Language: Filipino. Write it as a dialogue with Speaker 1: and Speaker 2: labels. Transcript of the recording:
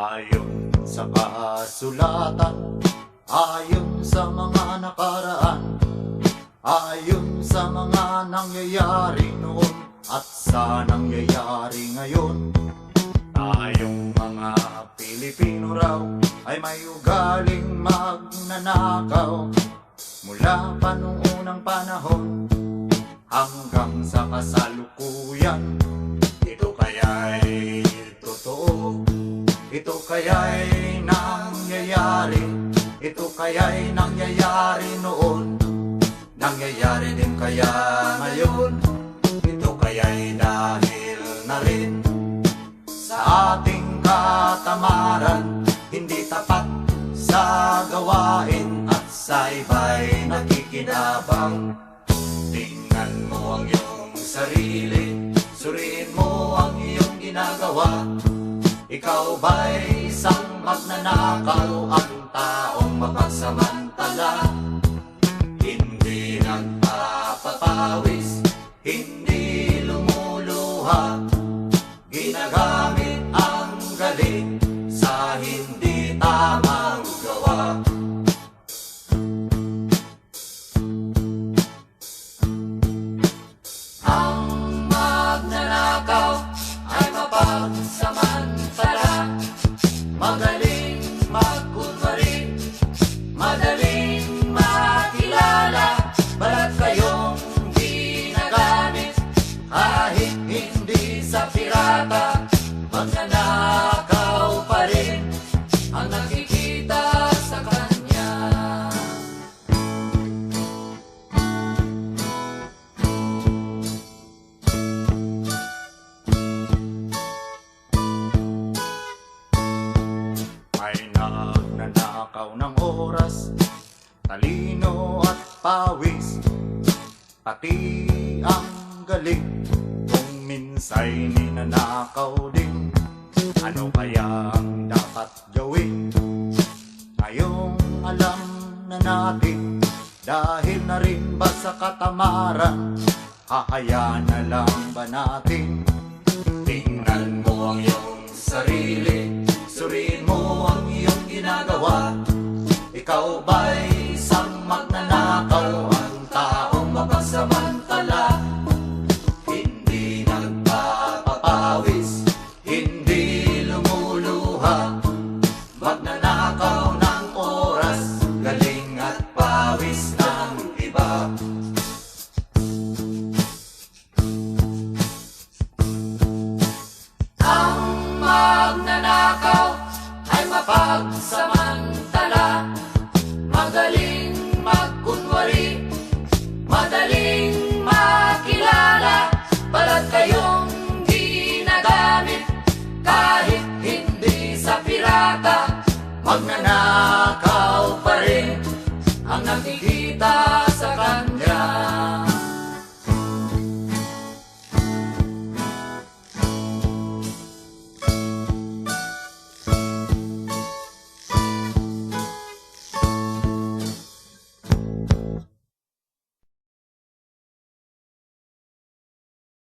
Speaker 1: Ayon sa kasulatan Ayon sa mga nakaraan Ayon sa mga nangyayari noon At sa nangyayari ngayon. Tayong mga Pilipino raw Ay may ugaling magnanakaw Mula pa nung unang panahon Hanggang sa kasalukuyan Ito kaya'y nangyayari. Ito kaya'y nangyayari noon. Nangyayari din kaya ngayon. Ito kaya'y dahil na rin. Sa ating katamaran Hindi tapat sa gawain At sa iba'y nakikinabang. Tingnan mo ang iyong sarili Suriin mo ang iyong ginagawa Ikaw ba'y isang magnanakaw? Ang taong mapagsamantala nagnanakaw ng oras, talino at pawis. Pati ang galing kung minsay ninanakaw din. Ano kaya ang dapat gawin? Ngayong alam na natin Dahil na rin ba sa katamaran? Hahayaan na lang ba natin ang iyong ginagawa Ikaw ba'y isang magnanakaw